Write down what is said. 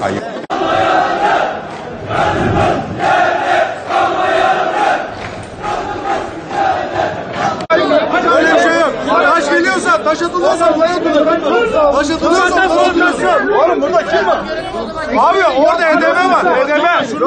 Hayır. Taş atılıyorsa buraya atılır. Oğlum burada kim var? Abi orada EDM var. EDM.